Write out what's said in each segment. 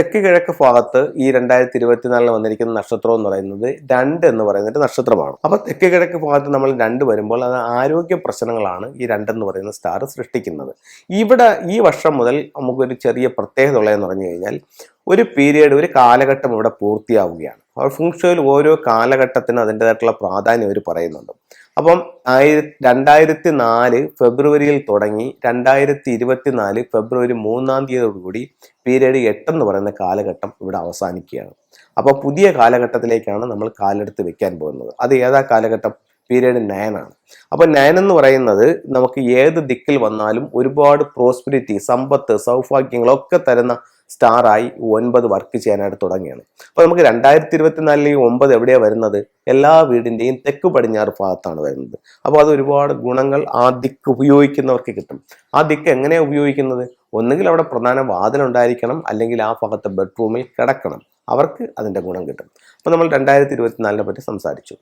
തെക്ക് കിഴക്ക് ഭാഗത്ത് ഈ രണ്ടായിരത്തി ഇരുപത്തിനാലിൽ വന്നിരിക്കുന്ന നക്ഷത്രം എന്ന് പറയുന്നത് രണ്ട് എന്ന് പറയുന്നത് നക്ഷത്രമാണ്. അപ്പൊ തെക്ക് കിഴക്ക് ഭാഗത്ത് നമ്മൾ രണ്ട് വരുമ്പോൾ അത് ആരോഗ്യ പ്രശ്നങ്ങളാണ് ഈ രണ്ടെന്ന് പറയുന്ന സ്റ്റാർ സൃഷ്ടിക്കുന്നത്. ഇവിടെ ഈ വർഷം മുതൽ നമുക്കൊരു ചെറിയ പ്രത്യേകത ഉള്ളതെന്ന് പറഞ്ഞു കഴിഞ്ഞാൽ ഒരു പീരീഡ് ഒരു കാലഘട്ടം ഇവിടെ പൂർത്തിയാവുകയാണ്. ഫുങ്ഷോയിൽ ഓരോ കാലഘട്ടത്തിന് അതിന്റെതായിട്ടുള്ള പ്രാധാന്യം അവർ പറയുന്നുണ്ട്. അപ്പം ആയിര രണ്ടായിരത്തി നാല് ഫെബ്രുവരിയിൽ തുടങ്ങി രണ്ടായിരത്തി ഇരുപത്തി നാല് ഫെബ്രുവരി മൂന്നാം തീയതിയോടുകൂടി പീരീഡ് എട്ടെന്ന് പറയുന്ന കാലഘട്ടം ഇവിടെ അവസാനിക്കുകയാണ്. അപ്പോൾ പുതിയ കാലഘട്ടത്തിലേക്കാണ് നമ്മൾ കാലെടുത്ത് വെക്കാൻ പോകുന്നത്. അത് ഏതാ കാലഘട്ടം? പീരീഡ് നയനാണ് അപ്പോൾ നയൻ എന്ന് പറയുന്നത് നമുക്ക് ഏത് ദിക്കിൽ വന്നാലും ഒരുപാട് പ്രോസ്പിരിറ്റി സമ്പത്ത് സൗഭാഗ്യങ്ങളൊക്കെ തരുന്ന സ്റ്റാറായി ഒൻപത് വർക്ക് ചെയ്യാനായിട്ട് തുടങ്ങിയാണ്. അപ്പോൾ നമുക്ക് രണ്ടായിരത്തി ഇരുപത്തിനാലിൽ ഈ ഒമ്പത് എവിടെയാണ് വരുന്നത്? എല്ലാ വീടിന്റെയും തെക്ക് പടിഞ്ഞാറ് ഭാഗത്താണ് വരുന്നത്. അപ്പോൾ അത് ഒരുപാട് ഗുണങ്ങൾ ആ ദിക്ക് ഉപയോഗിക്കുന്നവർക്ക് കിട്ടും. ആ ദിക്ക് എങ്ങനെയാണ് ഉപയോഗിക്കുന്നത്? ഒന്നുകിൽ അവിടെ പ്രധാന വാതിലുണ്ടായിരിക്കണം അല്ലെങ്കിൽ ആ ഭാഗത്തെ ബെഡ്റൂമിൽ കിടക്കണം. അവർക്ക് അതിന്റെ ഗുണം കിട്ടും. അപ്പോൾ നമ്മൾ രണ്ടായിരത്തി ഇരുപത്തിനാലിനെ പറ്റി സംസാരിച്ചു.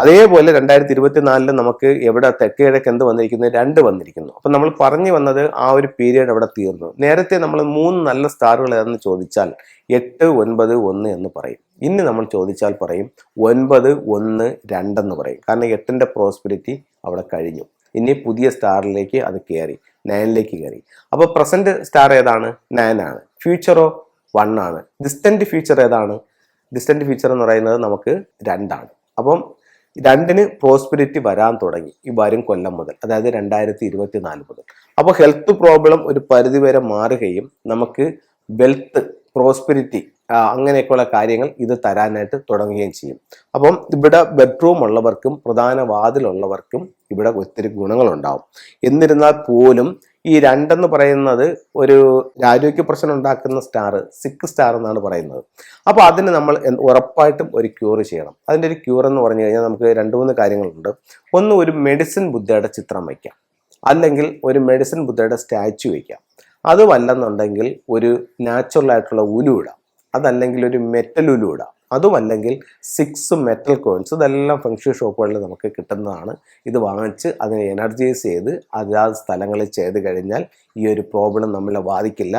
അതേപോലെ രണ്ടായിരത്തി ഇരുപത്തിനാലിൽ നമുക്ക് എവിടെ തെക്ക് കിഴക്ക് എന്ത് വന്നിരിക്കുന്നു? രണ്ട് വന്നിരിക്കുന്നു. അപ്പം നമ്മൾ പറഞ്ഞു വന്നത് ആ ഒരു പീരീഡ് അവിടെ തീർന്നു? നേരത്തെ നമ്മൾ മൂന്ന് നല്ല സ്റ്റാറുകൾ ഏതെന്ന് ചോദിച്ചാൽ എട്ട് ഒൻപത് ഒന്ന് എന്ന് പറയും. ഇനി നമ്മൾ ചോദിച്ചാൽ പറയും ഒൻപത് ഒന്ന് രണ്ടെന്ന് പറയും. കാരണം എട്ടിന്റെ പ്രോസ്പിരിറ്റി അവിടെ കഴിഞ്ഞു. ഇനി പുതിയ സ്റ്റാറിലേക്ക് അത് കയറി നയനിലേക്ക് കയറി അപ്പോൾ പ്രസന്റ് സ്റ്റാർ ഏതാണ്? നയനാണ് ഫ്യൂച്ചറോ വൺ ആണ്. ഡിസ്റ്റന്റ് ഫ്യൂച്ചർ ഏതാണ്? ഡിസ്റ്റന്റ് ഫ്യൂച്ചർ എന്ന് പറയുന്നത് നമുക്ക് രണ്ടാണ്. അപ്പം രണ്ടിന് പ്രോസ്പിരിറ്റി വരാൻ തുടങ്ങി ഈ വരും കൊല്ലം മുതൽ അതായത് രണ്ടായിരത്തി ഇരുപത്തി നാല് മുതൽ. അപ്പോൾ ഹെൽത്ത് പ്രോബ്ലം ഒരു പരിധിവരെ മാറുകയും നമുക്ക് വെൽത്ത് പ്രോസ്പിരിറ്റി അങ്ങനെയൊക്കെയുള്ള കാര്യങ്ങൾ ഇത് തരാനായിട്ട് തുടങ്ങുകയും ചെയ്യും. അപ്പം ഇവിടെ ബെഡ്റൂം ഉള്ളവർക്കും പ്രധാന വാതിലുള്ളവർക്കും ഇവിടെ ഒത്തിരി ഗുണങ്ങളുണ്ടാവും. എന്നിരുന്നാൽ പോലും ഈ രണ്ടെന്ന് പറയുന്നത് ഒരു ആരോഗ്യ പ്രശ്നം ഉണ്ടാക്കുന്ന സ്റ്റാർ സിക്ക് സ്റ്റാർ എന്നാണ് പറയുന്നത്. അപ്പോൾ അതിന് നമ്മൾ ഉറപ്പായിട്ടും ഒരു ക്യൂർ ചെയ്യണം. അതിന്റെ ഒരു ക്യൂർ എന്ന് പറഞ്ഞു കഴിഞ്ഞാൽ നമുക്ക് രണ്ട് മൂന്ന് കാര്യങ്ങളുണ്ട്. ഒന്ന് ഒരു മെഡിസിൻ ബുദ്ധയുടെ ചിത്രം വയ്ക്കാം. അല്ലെങ്കിൽ ഒരു മെഡിസിൻ ബുദ്ധയുടെ സ്റ്റാച്ചു വയ്ക്കാം. അതുമല്ലെന്നുണ്ടെങ്കിൽ ഒരു നാച്ചുറൽ ആയിട്ടുള്ള ഉലു ഇടാം. അതല്ലെങ്കിൽ ഒരു മെറ്റൽ ഉലു ഇടാം അതുമല്ലെങ്കിൽ സിക്സ് മെറ്റൽ കോയിൻസ് ഇതെല്ലാം ഫംഗ്ഷൻ ഷോപ്പുകളിൽ നമുക്ക് കിട്ടുന്നതാണ്. ഇത് വാങ്ങിച്ച് അതിനെ എനർജൈസ് ചെയ്ത് അതാത് സ്ഥലങ്ങളിൽ ചെയ്ത് കഴിഞ്ഞാൽ ഈ ഒരു പ്രോബ്ലം നമ്മളെ ബാധിക്കില്ല.